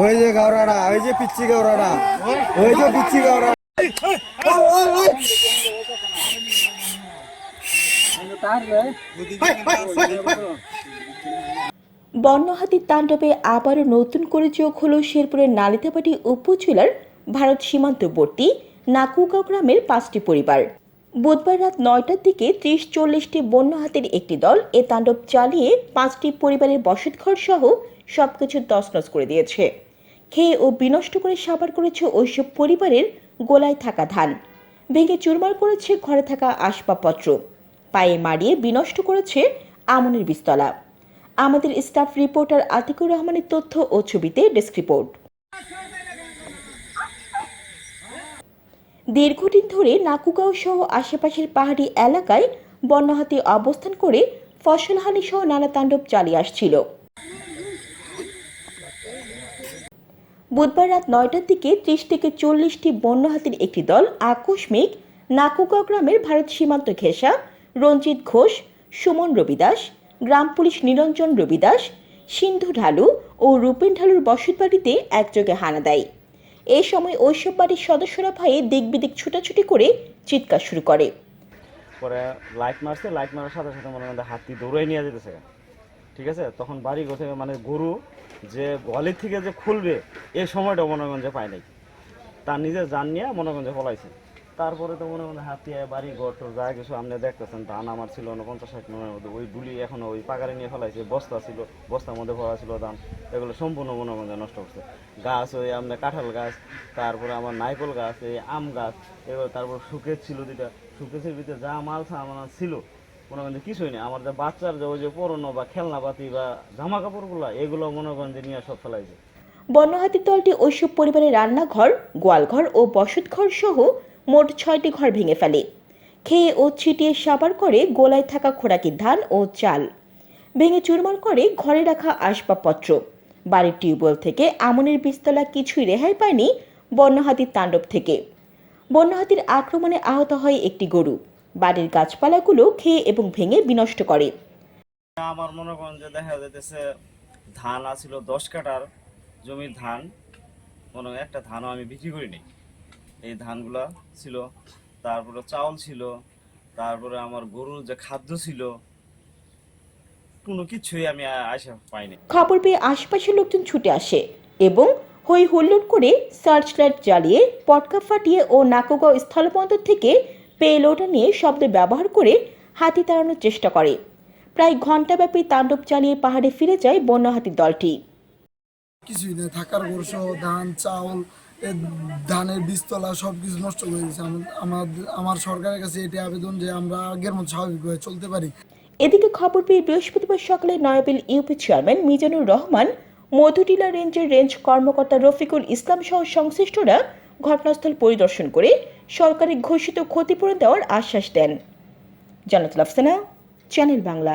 ওই যে গাওরাটা ওই যে পিচ্ছি গাওরাটা ওই যে পিচ্ছি গাওরা বন্যহাতির তাণ্ডবে আবারও নতুন করে যোগ হল শেরপুরের নালিতাবাড়ি উপজেলার ভারত সীমান্তবর্তী নাকুগাঁও গ্রামের পাঁচটি পরিবার। বুধবার রাত নয়টার দিকে ত্রিশ চল্লিশটি বন্যহাতির একটি দল এ তাণ্ডব চালিয়ে পাঁচটি পরিবারের বসতঘর সহ সবকিছু তছনছ করে দিয়েছে। খেয়ে ও বিনষ্ট করে সাবার করেছে ওইসব পরিবারের গোলায় থাকা ধান। ভেঙে চুরমার করেছে ঘরে থাকা আসবাবপত্র। পায়ে মারিয়ে বিনষ্ট করেছে আমনের বিস্তলা। আমাদের স্টাফ রিপোর্টার আতিকুর রহমানের তথ্য ও ছবিতে ডেস্ক রিপোর্ট। দীর্ঘদিন ধরে নাকুগাঁও সহ আশেপাশের পাহাড়ি এলাকায় বন্যহাতি অবস্থান করে ফসলহানি সহ নানা তাণ্ডব চালিয়ে আসছিল। বুধবার রাত নয়টার দিকে ত্রিশ থেকে চল্লিশটি বন্য হাতির একটি দল আকস্মিক নাকুকা গ্রামের ভারত সীমান্ত ঘেঁষা রঞ্জিত ঘোষ, সুমন রবিদাস, গ্রাম পুলিশ নিরঞ্জন রবিদাস, সিন্ধু ঢালু ও রূপেন ঢালুর বসতবাড়িতে একযোগে হানা দেয়। এ সময় ওইসব বাড়ির সদস্যরা ভয়ে দিক বিদিক ছুটাছুটি করে চিৎকার শুরু করে। পরে লাইট মারছে, লাইট মারার সাথে সাথে মনে হাতি দৌড়াই নিয়ে যেতেছে। ঠিক আছে? তখন বাড়ি ঘর থেকে মানে গরু যে গলির থেকে যে খুলবে, এই সময়টা মনে যে পায় নাই। তার নিজের জান নিয়ে মনে করেন যে পলাইছে। তারপরে তো মনে মনে হাতি আয় বাড়ি ঘর টর যা কিছু আপনি দেখতেছেন, ধান আমার ছিল না, পঞ্চাশ ষাট মনের মধ্যে। ওই ডুলি এখনও ওই পাকারে নিয়ে ফেলাইছে, বস্তা ছিল, বস্তার মধ্যে ভরা ছিল ধান। এগুলো সম্পূর্ণ মনে করেন নষ্ট করছে। গাছ, ওই আপনার কাঁঠাল গাছ, তারপরে আমার নাইকল গাছ, এই আম গাছ, এগুলো তারপর শুকের ছিল দুইটা। শুকেছের ভিতরে যা মাল আমার ছিল মনে করেন কিছুই নেই। আমার যে বাচ্চার যে ওই যে পরনো বা খেলনাপাতি বা জামা কাপড়গুলো এগুলো মনে করেন যে নিয়ে সব ফেলাইছে বন্যহাতির দলটি ওইসব পরিবারের রান্নাঘর, গোয়ালঘর ও বসতঘর সহ মোট ছয়টি ঘর ভেঙে ফেলে। খেয়ে ও ছিটিয়ে সাবার করে গোলায় থাকা খোরাকির ধান ও চাল। ভেঙে চুরমার করে ঘরে রাখা আসবাবপত্র। বাড়ির টিউবওয়েল থেকে আমনের বীজতলা কিছুই রেহাই পায়নি বন্যহাতির তাণ্ডব থেকে। বন্যহাতির আক্রমণে আহত হয় একটি গরু। বাড়ির গাছপালাগুলো খেয়ে এবং ভেঙে বিনষ্ট করে। আমার মনে করেন যে দেখা যাইতেছে ধান আছিল দশ কাটার জমির ধান। মনে একটা ধানও আমি বিক্রি করি নাই এই ধানগুলা ছিল তারপরে চাউল ছিল তারপরে আমার গরুর যে খাদ্য ছিল কোনো কিছুই আমি আশা পাইনি। খবর পেয়ে আশপাশের লোকজন ছুটে আসে এবং হই হুল্লোড় করে সার্চ লাইট জ্বালিয়ে পটকা ফাটিয়ে ও নাকোগাঁও স্থলবন্দর থেকে পেলোটা নিয়ে শব্দ ব্যবহার করে হাতি তাড়ানোর চেষ্টা করে। প্রায় ঘণ্টাব্যাপী তাণ্ডব চালিয়ে পাহাড়ে ফিরে যায় বন্য হাতির দলটি। কিছুই নেই থাকার বর্ষ ধান চাউল ধানের বীজতলা সব কিছু নষ্ট হয়ে আম- আমার আমার সরকারের কাছে এটি আবেদন যে আমরা আগের মতো স্বাভাবিকভাবে চলতে পারি। এদিকে খবর পেয়ে বৃহস্পতিবার সকালে নয়াবিল ইউপি চেয়ারম্যান মিজানুর রহমান মধুটিলা রেঞ্জের রেঞ্জ কর্মকর্তা রফিকুল ইসলাম সহ সংশ্লিষ্টরা ঘটনাস্থল পরিদর্শন করে সরকারি ঘোষিত ক্ষতিপূরণ দেওয়ার আশ্বাস দেন। জানাতুল আফসানা চ্যানেল বাংলা।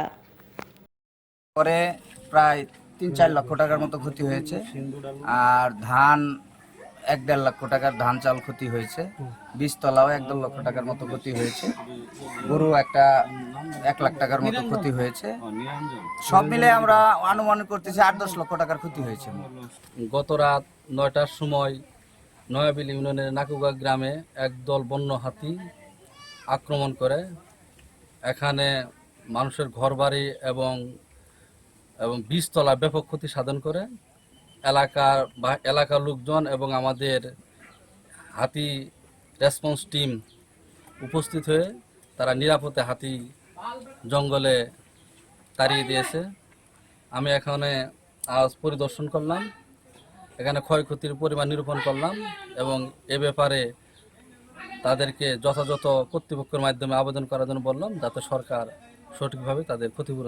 পরে প্রায় তিন চার লক্ষ টাকার মতো ক্ষতি হয়েছে। আর ধান এক দেড় লক্ষ টাকার ধান চাল ক্ষতি হয়েছে। বীজতলাও এক দেড় লক্ষ টাকার মতো ক্ষতি হয়েছে। গরু একটা এক লাখ টাকার মতো ক্ষতি হয়েছে। সব মিলে আমরা আনুমানিক করতেছি আট দশ লক্ষ টাকার ক্ষতি হয়েছে। গত রাত নয়টার সময় নয়াবিল ইউনিয়নের নাকুগা গ্রামে একদল বন্য হাতি আক্রমণ করে। এখানে মানুষের ঘরবাড়ি এবং এবং বীজতলা ব্যাপক ক্ষতি সাধন করে। এলাকার বা, এলাকার লোকজন এবং আমাদের হাতি রেসপন্স টিম উপস্থিত হয়ে তারা নিরাপদে হাতি জঙ্গলে তাড়িয়ে দিয়েছে। আমি এখানে আজ পরিদর্শন করলাম। এখানে ক্ষয়ক্ষতির পরিমাণ নিরূপণ করলাম এবং এ ব্যাপারে তাদেরকে যথাযথ কর্তৃপক্ষের মাধ্যমে আবেদন করার জন্য বললাম যাতে সরকার সঠিকভাবে তাদের ক্ষতিপূরণ